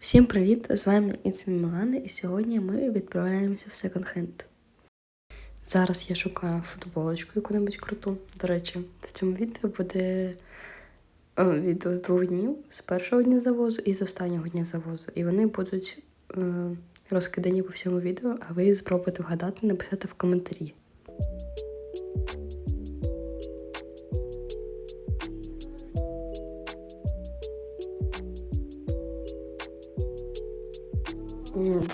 Всім привіт! З вами Іцмі Мілана, і сьогодні ми відправляємося в секонд-хенд. Зараз я шукаю футболочку яку-небудь круту. До речі, в цьому відео буде відео з двох днів, з першого дня завозу і з останнього дня завозу. І вони будуть е, розкидані по всьому відео, а ви спробуйте вгадати, написати в коментарі.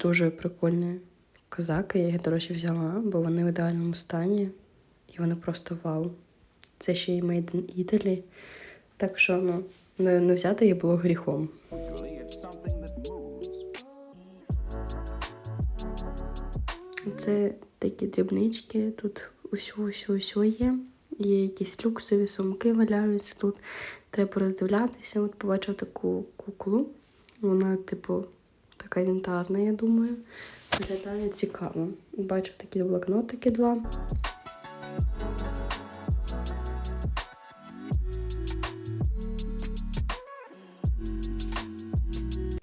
Дуже прикольні козаки. Я їх, до речі, взяла, бо вони в ідеальному стані. І вони просто вау. Це ще й Made in Italy. Так що ну, не, не взяти їх було гріхом. Це такі дрібнички. Тут усю, усю, усю є. Є якісь люксові сумки валяються тут. Треба роздивлятися. От побачив таку куклу. Вона, типу, така вінтажна, я думаю. Виглядає цікаво. Бачу такі блокнотики два.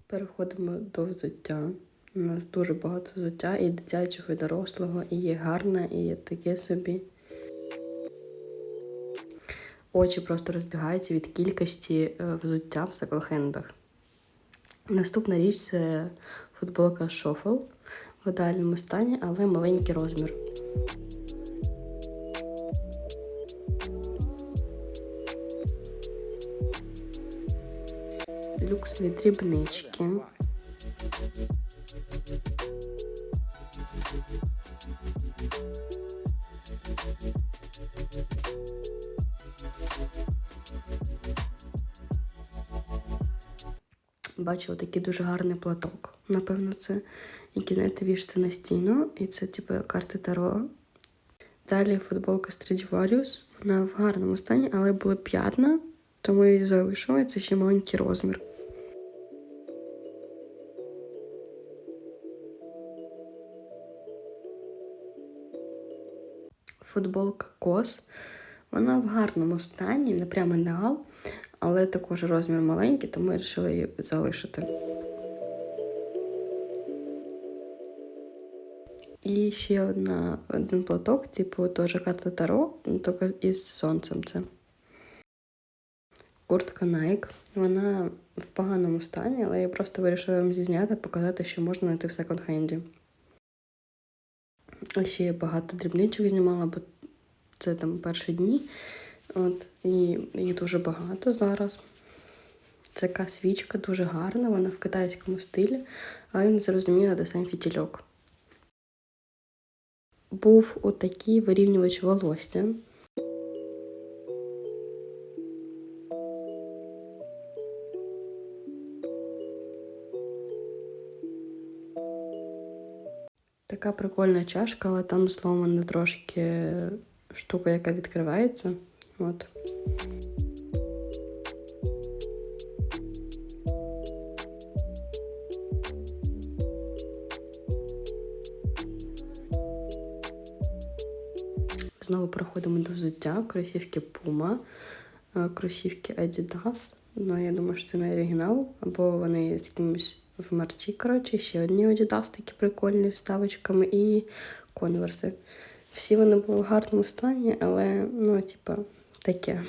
Переходимо до взуття. У нас дуже багато взуття і дитячого, і дорослого, і є гарне, і є таке собі. Очі просто розбігаються від кількості е, взуття в секонд-хендах. Наступна річ це футболка Шофл в ідеальному стані, але маленький розмір. Люксові дрібнички. Бачила такий дуже гарний платок. Напевно, це який, знаєте, вішати на стіну, і це типу карти Таро. Далі футболка Stradivarius. Вона в гарному стані, але були п'ятна, тому її залишила. Це ще маленький розмір. Футболка Кос. Вона в гарному стані, не прямо ідеал, але також розмір маленький, тому я вирішила її залишити. І ще одна, один платок, типу теж карта Таро, ну, тільки із сонцем це. Куртка Nike. Вона в поганому стані, але я просто вирішила вам зізняти, показати, що можна знайти в секонд-хенді. Ще я багато дрібничок знімала, бо це там перші дні. От, і їх дуже багато зараз. Це така свічка дуже гарна, вона в китайському стилі, але не зрозуміла, де сам фітільок. Був отакий вирівнювач волосся. Така прикольна чашка, але там зломана трошки штука, яка відкривається. От. Знову переходимо до взуття. Кросівки Puma, е, кросівки Adidas. Ну, я думаю, що це не оригінал, або вони з кимось в мерчі, коротше, ще одні Adidas такі прикольні вставочками і конверси. Всі вони були в гарному стані, але, ну, типа, таке.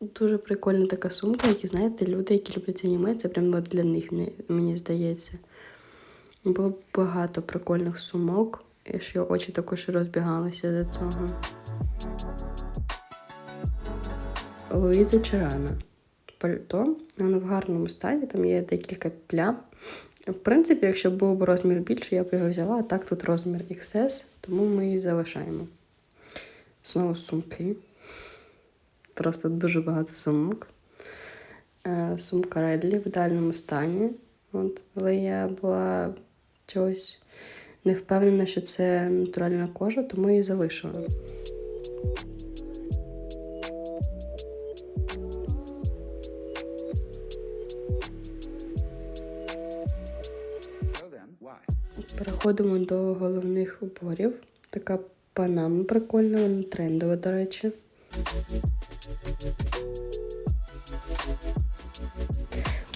Дуже прикольна така сумка, які, знаєте, люди, які люблять аніме, це прямо для них, мені- здається. Було багато прикольних сумок, і що очі також розбігалися за цього. Луїза Черана. Пальто, воно в гарному стані, там є декілька плям. В принципі, якщо був б розмір більше, я б його взяла, а так тут розмір XS, тому ми її залишаємо. Знову сумки. Просто дуже багато сумок. Е, Сумка Редлі в ідеальному стані. От, але я була чогось не впевнена, що це натуральна кожа, тому її залишила. Переходимо до головних уборів. Така панама прикольна, вона трендова, до речі.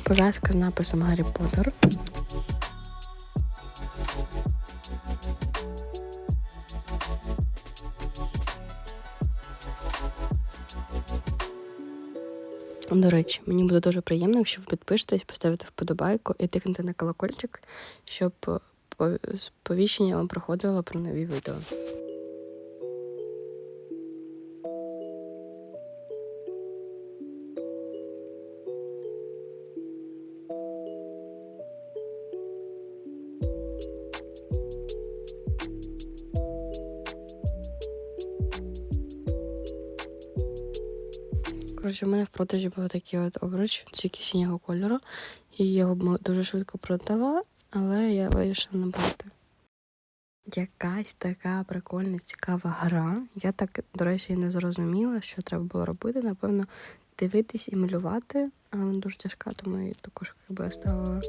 Пов'язка з написом Гаррі Поттер. До речі, мені буде дуже приємно, якщо ви підпишетесь, поставите вподобайку і тикнете на колокольчик, щоб сповіщення вам приходило про нові відео. Коротше, у мене в продажі був такий от обруч, тільки синього кольору, і його дуже швидко продала, але я вирішила набрати. Якась така прикольна, цікава гра. Я так, до речі, і не зрозуміла, що треба було робити. Напевно, дивитись і малювати, але вона дуже тяжка, тому я також якби оставила.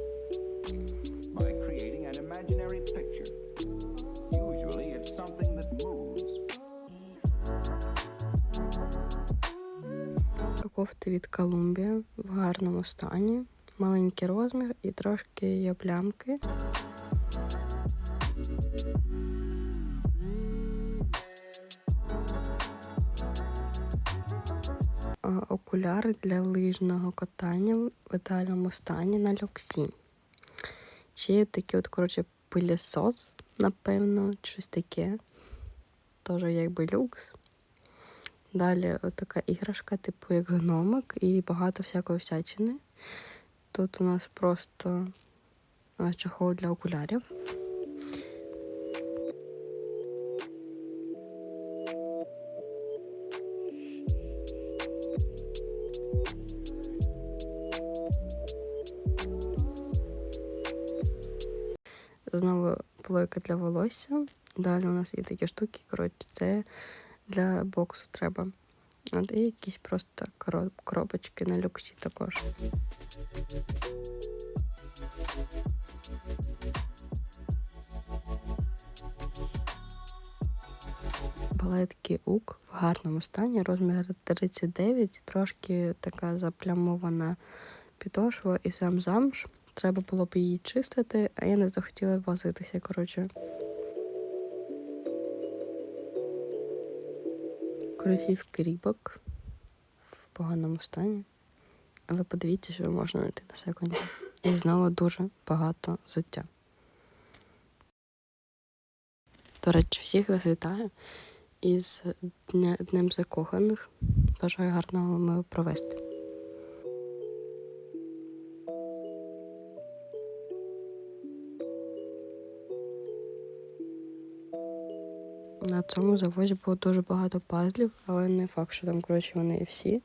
Кофти від Колумбія в гарному стані, маленький розмір і трошки є плямки. Окуляри для лижного катання в ідеальному стані на люксі. Ще є такий от, коротше, пилісос, напевно, щось таке. Теж якби люкс. Далі така іграшка, типу як гномик, і багато всякої всячини. Тут у нас просто чохол для окулярів. Знову плойка для волосся. Далі у нас є такі штуки, коротше, це для боксу треба. От, і якісь просто коро- коробочки на люксі також. Балетки УК в гарному стані, розмір 39, трошки така заплямована підошва і сам замш. Треба було б її чистити, а я не захотіла возитися, коротше. Кросівки крібок в поганому стані. Але подивіться, що можна знайти на секунді. І знову дуже багато взуття. До речі, всіх вас вітаю із Днем Закоханих. Бажаю гарного ми провести. На цьому заводі було дуже багато пазлів, але не факт, що там, коротше, вони і всі.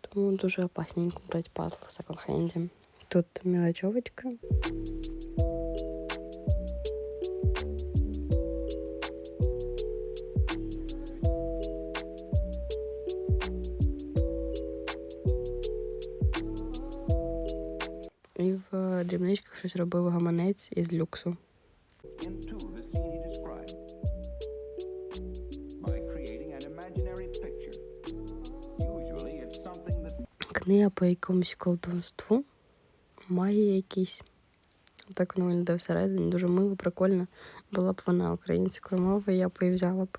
Тому дуже опасненько брати пазл в секонд-хенді. Тут мілочовочка. І в дрібничках щось робив гаманець із люксу. Книга по якомусь колдунству має якісь. Так воно виглядає всередині, дуже мило, прикольно. Була б вона українською мовою, я б її взяла б.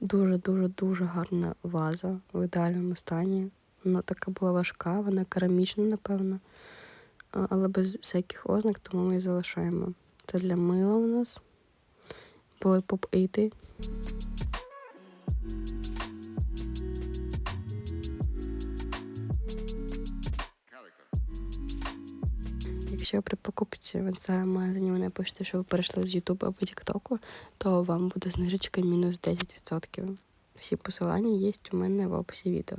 Дуже-дуже дуже гарна ваза в ідеальному стані. Вона така була важка, вона керамічна, напевно, але без всяких ознак, тому ми її залишаємо. Це для мила у нас. Були поп-іти. Якщо при покупці в інстаграм-магазині мене пишете, що ви перейшли з Ютубу або Тіктоку, то вам буде знижечка мінус 10%. Всі посилання є у мене в описі відео.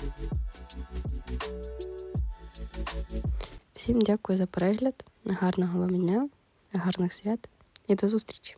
So then? Всім дякую за перегляд, гарного вам дня, гарних свят і до зустрічі!